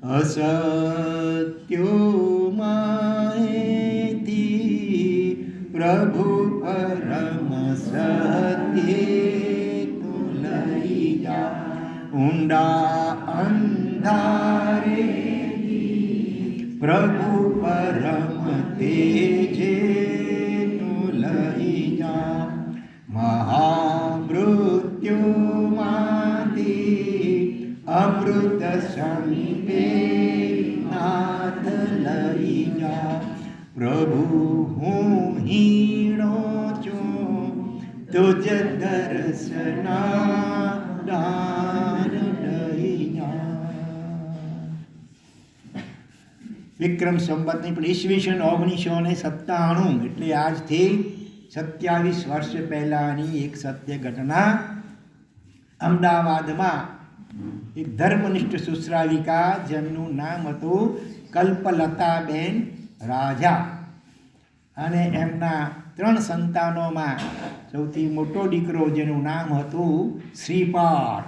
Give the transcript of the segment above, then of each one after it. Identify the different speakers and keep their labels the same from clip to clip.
Speaker 1: અસત્યો માહિતી પ્રભુ પરમ સત્યે લઈ જા ઊંડા અંધારે પ્રભુ પરમ તેજે તું લઈ જા મહામૃત્યુમાંથી સમીપે નાથ પ્રભુ હું હીણો છું, તુજ દર્શના વિક્રમ સંવતની પણ ઈસવીસન ઓગણીસો ને સત્તાણું, એટલે આજથી સત્યાવીસ વર્ષ પહેલાંની એક સત્ય ઘટના. અમદાવાદમાં એક ધર્મનિષ્ઠ સુશ્રાવિકા જેમનું નામ હતું કલ્પલતાબેન રાજા અને એમના ત્રણ સંતાનોમાં સૌથી મોટો દીકરો જેનું નામ હતું શ્રીપાળ.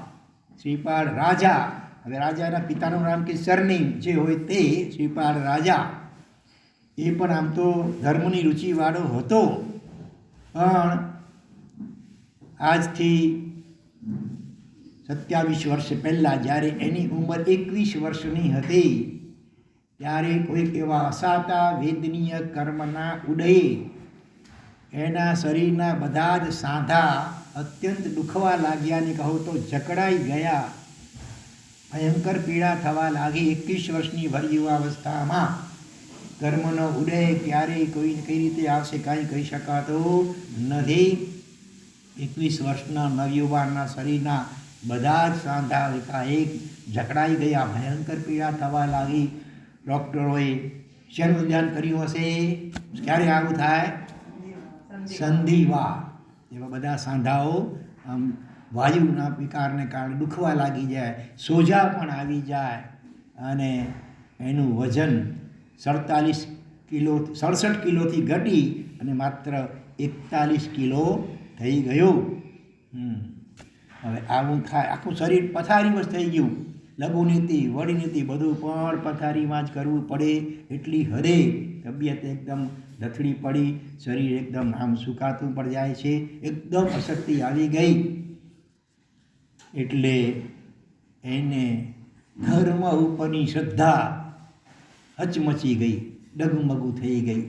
Speaker 1: શ્રીપાળ રાજા. હવે રાજાના પિતાનું નામ કે સરનેમ જે હોય તે શ્રીપાળ રાજા. એ પણ આમ તો ધર્મની રુચિવાળો હતો. પણ આજથી સત્યાવીસ વર્ષ પહેલાં જ્યારે એની ઉંમર એકવીસ વર્ષની હતી, ત્યારે કોઈક એવા અસાતા વેદનીય કર્મના ઉદયે એના શરીરના બધા જ સાંધા અત્યંત દુખવા લાગ્યા ને કહો તો જકડાઈ ગયા. ભયંકર પીડા થવા લાગી એકવીસ વર્ષની ભર યુવાવસ્થામાં કર્મનો ઉદય ક્યારેય કોઈ કઈ રીતે આવશે કાંઈ કહી શકાતું નથી. એકવીસ વર્ષના નવયુવાનના શરીરના બધા જ સાંધા એક જકડાઈ ગયા, ભયંકર પીડા થવા લાગી. ડૉક્ટરોએ શેનું ધ્યાન કર્યું હશે? ક્યારે આવું થાય? સંધિવા એવા બધા સાંધાઓ આમ વાયુના વિકારને કારણે દુખવા લાગી જાય, સોજા પણ આવી જાય. અને એનું વજન સડતાલીસ કિલો, સડસઠ કિલોથી ઘટી અને માત્ર એકતાલીસ કિલો થઈ ગયું. હમ. હવે આવું થાય આખું શરીર પથારીમાં જ થઈ ગયું. લઘુનીતિ વડીનીતિ બધું પણ પથારીમાં જ કરવું પડે એટલી હદે તબિયત એકદમ લથડી પડી, શરીર એકદમ આમ સુકાતું પણ જાય છે, એકદમ અશક્તિ આવી ગઈ. એટલે એને ધર્મ ઉપરની શ્રદ્ધા હચમચી ગઈ, ડગમગું થઈ ગઈ.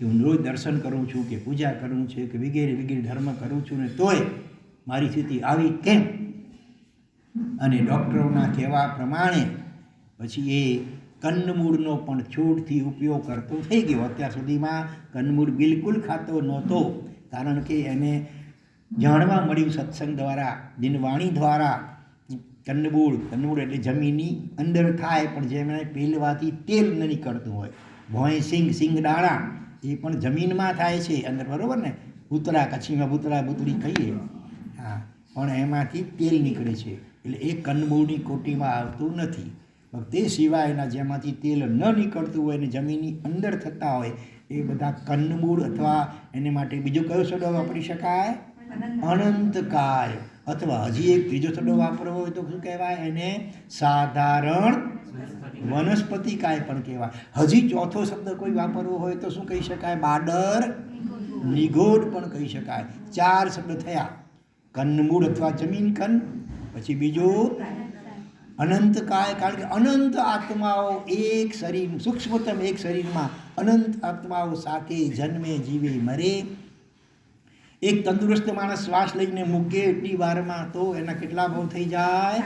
Speaker 1: કે હું રોજ દર્શન કરું છું, કે પૂજા કરું છું, કે વગેરે વગેરે ધર્મ કરું છું ને તોય મારી સ્થિતિ આવી કેમ? અને ડૉક્ટરોના કહેવા પ્રમાણે પછી એ કન્નમૂળનો પણ છૂટથી ઉપયોગ કરતો થઈ ગયો. અત્યાર સુધીમાં કંદમૂળ બિલકુલ ખાતો નહોતો, કારણ કે એને જાણવા મળ્યું સત્સંગ દ્વારા, દિનવાણી દ્વારા કંદમૂળ કંદમૂળ એટલે જમીનની અંદર થાય, પણ જેમણે પેલવાથી તેલ ન નીકળતું હોય. ભોંય સિંગ સિંગ દાણા, એ પણ જમીનમાં થાય છે અંદર, બરાબર ને? ભૂતરા, કચ્છીમાં ભૂતરા, ભૂતરી કહીએ. પણ એમાંથી તેલ નીકળે છે. એટલે એ કંદમૂળની કોટીમાં આવતું નથી. તે સિવાયના જેમાંથી તેલ ન નીકળતું હોય અને જમીનની અંદર થતા હોય, એ બધા કંદમૂળ અથવા એને માટે બીજો કયો સોડો વાપરી શકાય? અનંતકાય. અથવા હજી એક ત્રીજો શબ્દ વાપરવો હોય તો શું કહેવાય? એને સાધારણ વનસ્પતિકાય પણ કહેવાય. હજી ચોથો શબ્દ કોઈ વાપરવો હોય તો શું કહી શકાય? બાડર? નિગોડ પણ કહી શકાય. ચાર શબ્દ થયા. કન્નમૂળ અથવા જમીન કન? પછી બીજું અનંતકાય કારણ કે અનંત આત્માઓ એક શરીર, સૂક્ષ્મતમ એક શરીરમાં અનંત આત્માઓ સાથે જન્મે, જીવે, મરે. એક તંદુરસ્ત માણસ શ્વાસ લઈને મૂકે એટલી વારમાં તો એના કેટલા ભાવ થઈ જાય?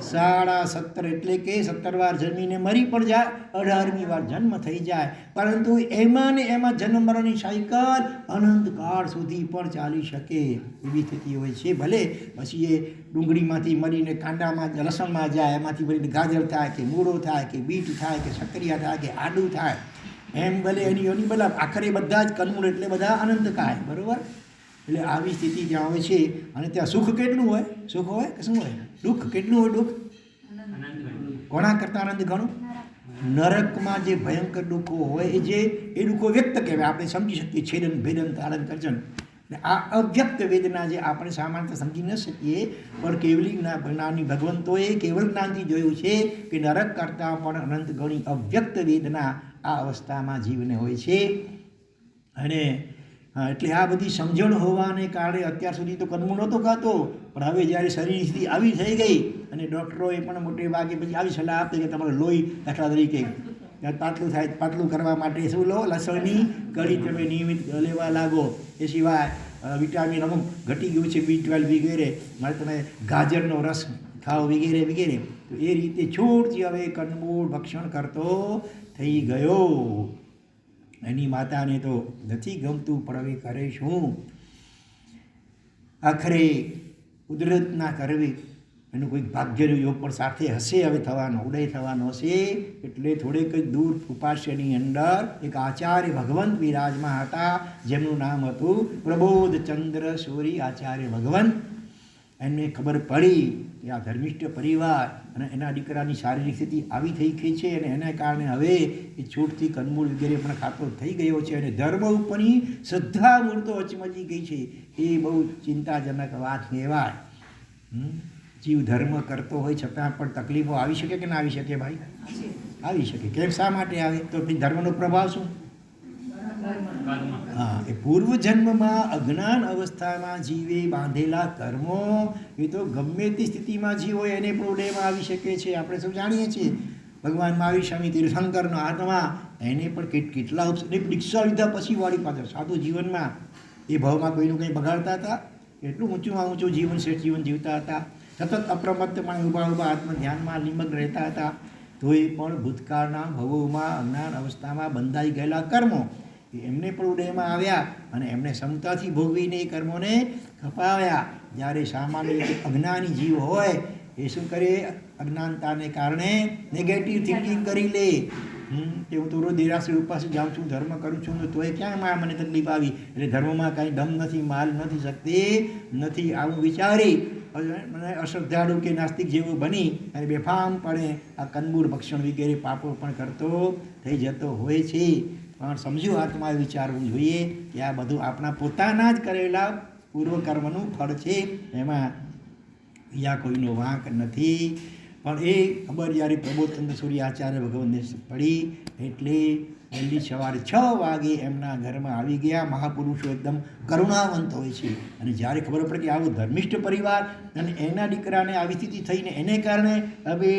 Speaker 1: સાડા સત્તર. એટલે કે સત્તર વાર જન્મીને મરી પણ જાય, અઢારમી વાર જન્મ થઈ જાય. પરંતુ એમાં ને એમાં જન્મ મરણની સાયકલ અનંતકાળ સુધી પણ ચાલી શકે. એવી સ્થિતિ હોય છે. ભલે પછી એ ડુંગળીમાંથી મરીને કાંડામાં લસણમાં જાય, એમાંથી મરીને ગાજર થાય કે મૂળો થાય કે બીટ થાય કે સક્રિયા થાય કે આડું થાય. એમ ભલે એની એની બધા આખરે બધા જ કનમૂળ એટલે બધા અનંતકાય બરોબર? એટલે આવી સ્થિતિ ત્યાં હોય છે અને ત્યાં સુખ કેટલું હોય? સુખ હોય કે શું હોય? દુઃખ કેટલું હોય દુઃખ? કોના કરતાં આનંદ ઘણું? નરકમાં જે ભયંકર દુઃખો હોય એ જે એ દુઃખો વ્યક્ત કહેવાય. આપણે સમજી શકીએ છેદન, ભેદન, તારણ કરજન આ અવ્યક્ત વેદના જે આપણે સામાન્ય સમજી ન શકીએ, પણ કેવલી જ્ઞા- જ્ઞાની ભગવંતોએ કેવળ જ્ઞાનથી જોયું છે કે નરક કરતાં પણ અનંત ગણી અવ્યક્ત વેદના આ અવસ્થામાં જીવને હોય છે. અને હા, એટલે આ બધી સમજણ હોવાને કારણે અત્યાર સુધી તો કદમું નહોતો ખાતો પણ હવે જ્યારે શરીરની સ્થિતિ આવી થઈ ગઈ અને ડૉક્ટરોએ પણ મોટે ભાગે પછી આવી સલાહ આપી કે તમારે લોહી દાખલા તરીકે પાટલું થાય પાટલું કરવા માટે શું લો? લસણની કઢી તમે નિયમિત લેવા લાગો. એ સિવાય વિટામિન અમુક ઘટી ગયું છે બી ટ્વેલ્વ વગેરે મારે તમે ગાજરનો રસ ખાઓ વગેરે વગેરે. તો એ રીતે છૂટથી હવે કંદમૂળ ભક્ષણ કરતો થઈ ગયો. એની માતાને તો નથી ગમતું, પણ હવે કરે શું? આખરે કુદરત ના કરવી એનું કોઈક ભાગ્યનો યોગ પણ સાથે હશે, હવે થવાનો, ઉદય થવાનો હશે, એટલે થોડેક જ દૂર ઉપાસ્યની અંદર એક આચાર્ય ભગવંત વિરાજમાં હતા, જેમનું નામ હતું પ્રબોધ ચંદ્ર સૂરી આચાર્ય ભગવંત. એમને ખબર પડી કે આ ધર્મિષ્ઠ પરિવાર અને એના દીકરાની શારીરિક સ્થિતિ આવી થઈ ગઈ છે અને એના કારણે હવે એ છૂટથી કંદમૂળ વગેરે પણ ખાતો થઈ ગયો છે અને ધર્મ ઉપરની શ્રદ્ધા મૂર્તો અચમચી ગઈ છે. એ બહુ ચિંતાજનક વાત કહેવાય? જીવ ધર્મ કરતો હોય છતાં પણ તકલીફો આવી શકે કે ના આવી શકે ભાઈ? આવી શકે. કેમ શા માટે આવે? તો પછી ધર્મનો પ્રભાવ શું? હા, એ પૂર્વજન્મમાં અજ્ઞાન અવસ્થામાં જીવે બાંધેલા કર્મો, એ તો ગમે તે સ્થિતિમાં જીવ હોય એને ઉદયમાં આવી શકે છે. આપણે સૌ જાણીએ છીએ. ભગવાન મહાવીર સ્વામી તીર્થંકરનો આત્મા એને પણ કેટ, કેટલા ઉપસર્ગ દીક્ષા લીધા પછી વાળી પાછળ. સાધુ જીવનમાં એ ભાવમાં કોઈનું કંઈ બગાડતા હતા? એટલું ઊંચુંમાં ઊંચું જીવન શ્રેષ્ઠ જીવન જીવતા હતા. સતત અપ્રમત્તમાં ઊભા ઊભા આત્મ ધ્યાનમાં નિમગ્ન રહેતા હતા. તોય પણ ભૂતકાળના ભવોમાં અજ્ઞાન અવસ્થામાં બંધાઈ ગયેલા કર્મો. એમને પણ ઉદયમાં આવ્યા અને એમને ક્ષમતાથી ભોગવીને એ કર્મોને ખપાવ્યા જ્યારે સામાન્ય રીતે અજ્ઞાની જીવ હોય, એ શું કરે? અજ્ઞાનતાને કારણે નેગેટિવ થિંકિંગ કરી લે. કે હું તો રોજ દેરાસરી ઉપાસ જાઉં છું, ધર્મ કરું છું તોય ક્યાં માં મને તકલીફ આવી? એટલે ધર્મમાં કાંઈ દમ નથી, માલ નથી શકતી, નથી આવું વિચારી. મને અશ્રદ્ધાળુ કે નાસ્તિક જેવું બની અને બેફામ પડે આ કંદમૂળ ભક્ષણ વગેરે પાપો પણ કરતો થઈ જતો હોય છે. પણ સમજ્યું આત્માએ વિચારવું જોઈએ કે આ બધું આપણા પોતાના જ કરેલા પૂર્વકર્મનું ફળ છે. એમાં યા કોઈનો વાંક નથી. પણ એ ખબર જ્યારે પ્રબોધચંદ્ર સૂર્ય આચાર્ય ભગવાનને પડી, એટલે વહેલી સવારે છ વાગે એમના ઘરમાં આવી ગયા. મહાપુરુષો એકદમ કરુણાવંત હોય છે. અને જ્યારે ખબર પડે કે આવો ધર્મિષ્ઠ પરિવાર અને એના દીકરાને આવી સ્થિતિ થઈને એને કારણે હવે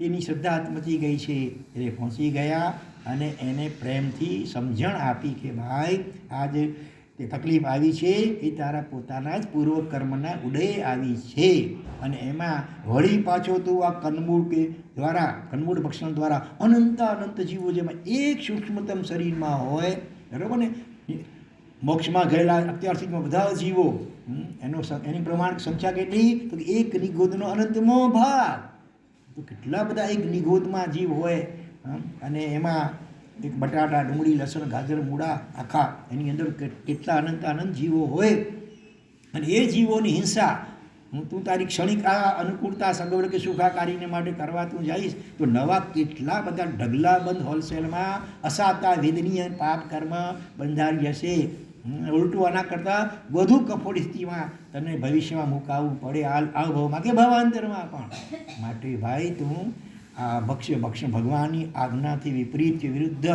Speaker 1: એની શ્રદ્ધા આત્મચી ગઈ છે. એટલે પહોંચી ગયા. અને એને પ્રેમથી સમજણ આપી કે ભાઈ, આજે તે તકલીફ આવી છે એ તારા પોતાના જ પૂર્વ કર્મના ઉદય આવી છે. અને એમાં વળી પાછો તું આ કનમૂળ કે દ્વારા, કનમૂળ ભક્ષણ દ્વારા અનંત અનંત જીવો જેમાં એક સૂક્ષ્મતમ શરીરમાં હોય, બરાબર ને? મોક્ષમાં ગયેલા અત્યાર સુધીમાં બધા જીવો એનો એની પ્રમાણ સંખ્યા કેટલી? તો એક નિગોદનો અનંતમો ભાગ. તો કેટલા બધા એક નિગોદમાં જીવ હોય અને એમાં એક બટાટા, ડુંગળી, લસણ, ગાજર, મૂળા આખા એની અંદર કેટલા અનંત અનંત જીવો હોય. અને એ જીવોની હિંસા, હું તું તારી ક્ષણિક આ અનુકૂળતા સગવડ કે સુખાકારીને માટે કરવા તું જઈશ, તો નવા કેટલા બધા ઢગલાબંધ હોલસેલમાં અસાતા, વેદનીય પાપ કર્મ બંધારી જશે. ઉલટું આના કરતાં વધુ કફોડી સ્થિતિમાં તને ભવિષ્યમાં મુકાવવું પડે. આ ભાવમાં કે ભાવાંતરમાં પણ. માટે ભાઈ, તું ભક્ષ્ય ભક્ષણ, ભગવાનની આજ્ઞાથી વિપરીત કે વિરુદ્ધ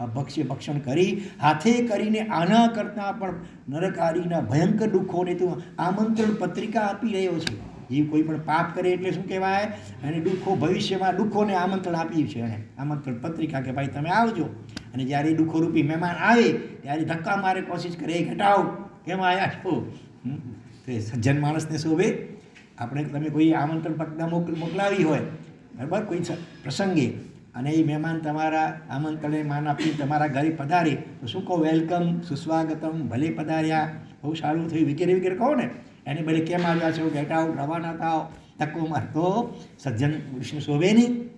Speaker 1: ભક્ષ્ય ભક્ષણ કરી, હાથે કરીને આના કરતાં પણ નરકારીના ભયંકર દુઃખોને તું આમંત્રણ પત્રિકા આપી રહ્યો છે. જે કોઈ પણ પાપ કરે એટલે શું કહેવાય? અને દુઃખો, ભવિષ્યમાં દુઃખોને આમંત્રણ આપ્યું છે. એને આમંત્રણ પત્રિકા કે ભાઈ તમે આવજો. અને જ્યારે દુઃખોરૂપી મહેમાન આવે, ત્યારે ધક્કા મારે કોશિશ કરે, "એ ઘટાઓ કેમ આવ્યા છો? તો સજ્જન માણસને શોભે. આપણે, તમે કોઈ આમંત્રણ પત્રિકા મોકલ મોકલાવી હોય બરાબર? કોઈ પ્રસંગે. અને એ મહેમાન તમારા આમંત્રણે માન આપી, તમારા ઘરે પધારે, તો શું કહો? વેલકમ, સુસ્વાગતમ, ભલે પધાર્યા. બહુ સારું થયું. વગેરે વગેરે કહો ને. એને બદલે કેમ આવ્યા છો? ગેટ આઉટ રવાના થાવ તકો મારતો સજ્જન વિષ્ણુ શોભે નહીં.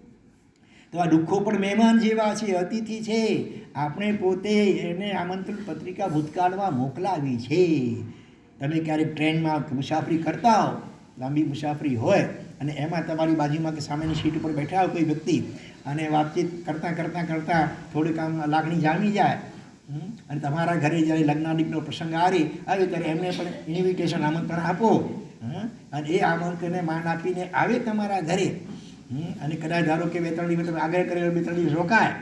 Speaker 1: તો આ દુઃખો પણ મહેમાન જેવા છે, અતિથિ છે. આપણે પોતે એને આમંત્રણ પત્રિકા ભૂતકાળમાં મોકલાવી છે. તમે ક્યારેક ટ્રેનમાં મુસાફરી કરતા હો. લાંબી મુસાફરી હોય. અને એમાં તમારી બાજુમાં કે સામેની સીટ ઉપર બેઠા હોય કોઈ વ્યક્તિ અને વાતચીત કરતાં કરતાં કરતાં થોડીક આમ લાગણી જામી જાય? અને તમારા ઘરે જ્યારે લગ્નાદિકનો પ્રસંગ આવે આવે ત્યારે એમને પણ ઇન્વિટેશન આમંત્રણ આપો? અને એ આમંત્રણને માન આપીને આવે તમારા ઘરે અને કદાચ ધારો કે બે ત્રણ દિવસ આગળ કરેલો બે ત્રણ દિવસ રોકાય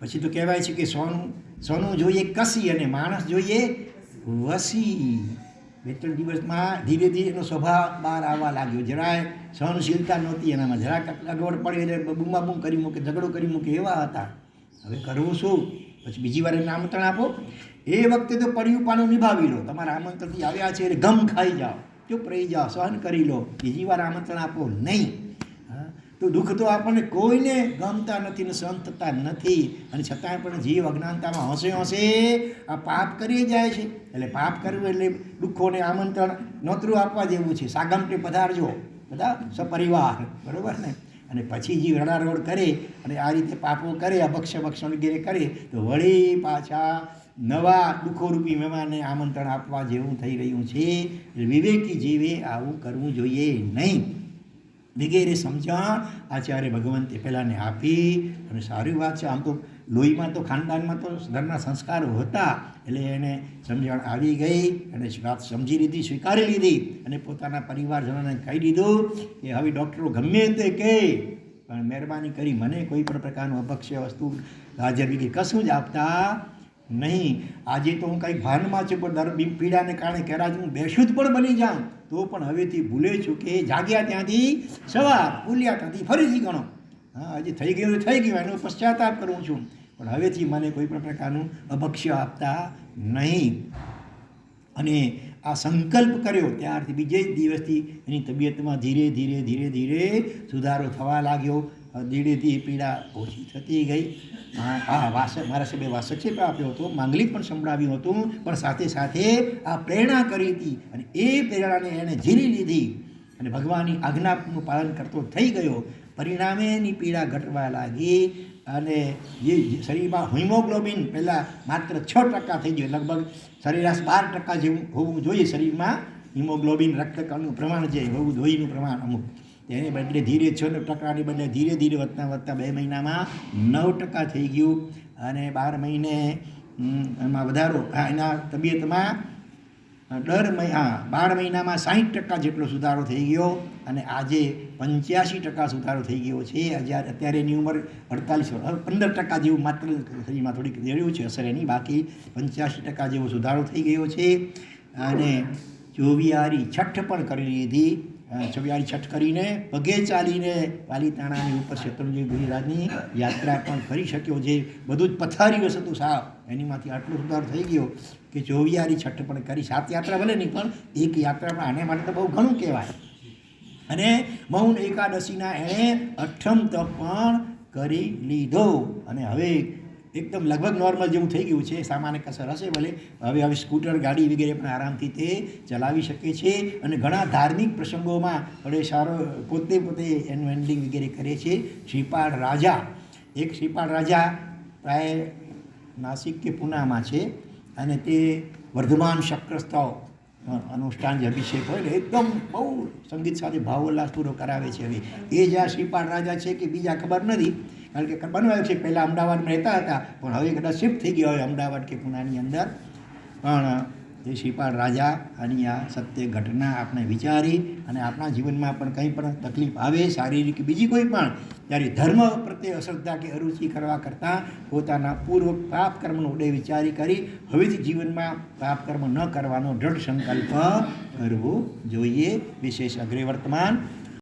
Speaker 1: પછી તો કહેવાય છે કે સોનું સોનું જોઈએ કસી અને માણસ જોઈએ વસી બે ત્રણ દિવસમાં ધીરે ધીરે એનો સ્વભાવ બહાર આવવા લાગ્યો. જરાય સહનશીલતા નહોતી એનામાં. જરાક અગવડ પડે એટલે બૂમાબૂમ કરી મૂકે, ઝઘડો કરી મૂકે એવા હતા. હવે કરવું શું? પછી બીજી વાર એને આમંત્રણ આપો. એ વખતે તો પડ્યું પાનું નિભાવી લો. તમારા આમંત્રણથી આવ્યા છે એટલે ગમ ખાઈ જાઓ. ચૂપ રહી જાઓ, સહન કરી લો. બીજી વાર આમંત્રણ આપો નહીં. તો દુઃખ તો આપણને કોઈને ગમતા નથી ને થતા નથી. અને છતાંય પણ જીવ અજ્ઞાનતામાં હસે હસે આ પાપ કરી જાય છે. એટલે પાપ કરવું એટલે દુઃખોને આમંત્રણ નોતરું આપવા જેવું છે. સાગમટે પધારજો. બધા સપરિવાર. બરાબર ને? અને પછી જીવ રડારોડ કરે અને આ રીતે પાપો કરે, અભક્ષ ભક્ષણ વગેરે કરે, તો વળી પાછા નવા દુઃખોરૂપી મહેમાનને આમંત્રણ આપવા જેવું થઈ રહ્યું છે. વિવેકી જીવે આવું કરવું જોઈએ નહીં. વગેરે સમજણ આચાર્ય ભગવંતે પહેલાંને આપી. અને સારી વાત છે, આમ તો લોહીમાં તો ખાનદાનમાં તો ધર્મના સંસ્કારો હતા, એટલે એને સમજણ આવી ગઈ અને વાત સમજી લીધી, સ્વીકારી લીધી અને પોતાના પરિવારજનોને કહી દીધું કે હવે ડૉક્ટરો ગમે તે કહે, પણ મહેરબાની કરી, મને કોઈ પણ પ્રકારનું અભક્ષ્ય વસ્તુ હાજર બીજી કશું જ આપતા નહીં, આજે તો હું કંઈક ભાનમાં છું, પણ દર પીડાને કારણે કહેરાજ હું બેશુદ્ધ પણ બની જાઉં. તો પણ હવેથી ભૂલે છું કે જાગ્યા ત્યાંથી સવાર ભૂલ્યા ત્યાંથી ફરીથી ગણો. હા હજી થઈ ગયું થઈ ગયું, એનો પશ્ચાતાપ કરું છું. પણ હવેથી મને કોઈ પણ પ્રકારનું અભક્ષ્ય આપતા નહીં. અને આ સંકલ્પ કર્યો, ત્યારથી બીજે જ દિવસથી એની તબિયતમાં ધીરે ધીરે ધીરે ધીરે સુધારો થવા લાગ્યો. ધીરે ધીરે પીડા ઓછી થતી ગઈ. હા વાસક મારા સાહેબે વાસક્ષેપ આપ્યો હતો. માંગલિક પણ સંભળાવ્યું હતું, પણ સાથે સાથે આ પ્રેરણા કરી હતી અને એ પ્રેરણાને એણે ઝીલી લીધી અને ભગવાનની આજ્ઞાનું પાલન કરતો થઈ ગયો. પરિણામે એની પીડા ઘટવા લાગી અને જે શરીરમાં હિમોગ્લોબિન પહેલાં માત્ર છ ટકા થઈ ગયું, લગભગ સરેરાશ બાર ટકા જેવું હોવું જોઈએ શરીરમાં. હિમોગ્લોબિન, રક્તકણનું પ્રમાણ જે હોવું લોહીનું પ્રમાણ અમુક. તેને બદલે ધીરે છ ટકાની બદલે ધીરે ધીરે વધતા વધતા બે મહિનામાં નવ ટકા થઈ ગયું. અને બાર મહિને એમાં વધારો. હા, એના તબિયતમાં દર મહિના બાર મહિનામાં સાહીઠ ટકા જેટલો સુધારો થઈ ગયો અને આજે પંચ્યાસી ટકા સુધારો થઈ ગયો છે. હજાર અત્યારે એની ઉંમર અડતાલીસ પંદર ટકા જેવું માત્ર શરીરમાં થોડીક રહ્યું છે અસર એની. બાકી પંચ્યાસી ટકા જેવો સુધારો થઈ ગયો છે. અને ચોવિયારી છઠ્ઠ પણ કરી લીધી. અ, છઠ કરીને પગે ચાલીને પાલીતાણાની ઉપર શેત્રુંજી ગિરિરાજની યાત્રા પણ કરી શક્યો જે બધું જ પથારી વસ હતું સાવ એનીમાંથી આટલો સુધાર થઈ ગયો કે ચોવિયારી છઠ્ઠ પણ કરી. સાત યાત્રા ભલે નહીં પણ એક યાત્રા પણ આને માટે તો બહુ ઘણું કહેવાય. અને મૌન એકાદશીના એણે અઠમ તપ પણ કરી લીધો. અને હવે એકદમ લગભગ નોર્મલ જેવું થઈ ગયું છે. સામાન્ય કસર હશે ભલે. હવે હવે સ્કૂટર, ગાડી વગેરે પણ આરામથી તે ચલાવી શકે છે અને ઘણા ધાર્મિક પ્રસંગોમાં વડે સારો પોતે પોતે એનું હેન્ડલિંગ વગેરે કરે છે. શ્રીપાળ રાજા. એક શ્રીપાળ રાજા પ્રાય નાસિક કે પૂનામાં છે અને તે વર્ધમાન શક્રસ્તાવ અનુષ્ઠાન જે અભિષેક હોય ને, એકદમ બહુ સંગીત સાથે ભાવોલ્લાસપૂર્વક કરાવે છે. હવે એ જ આ શ્રીપાળ રાજા છે કે બીજા ખબર નથી. કારણ કે બનવાયું છે, પહેલાં અમદાવાદમાં રહેતા હતા, પણ હવે કદાચ શિફ્ટ થઈ ગયા હોય અમદાવાદ કે પુનાની અંદર. પણ એ શ્રીપાળ રાજા આની આ સત્ય ઘટના આપણે વિચારી અને આપણા જીવનમાં પણ કંઈ પણ તકલીફ આવે, શારીરિક બીજી કોઈ પણ ત્યારે ધર્મ પ્રત્યે અશ્રદ્ધા કે અરુચિ કરવા કરતાં પોતાના પૂર્વ પાપ કર્મનો ઉદય વિચારી કરી, હવેથી જીવનમાં પાપ કર્મ ન કરવાનો દૃઢ સંકલ્પ કરવો જોઈએ. વિશેષ અગ્રે વર્તમાન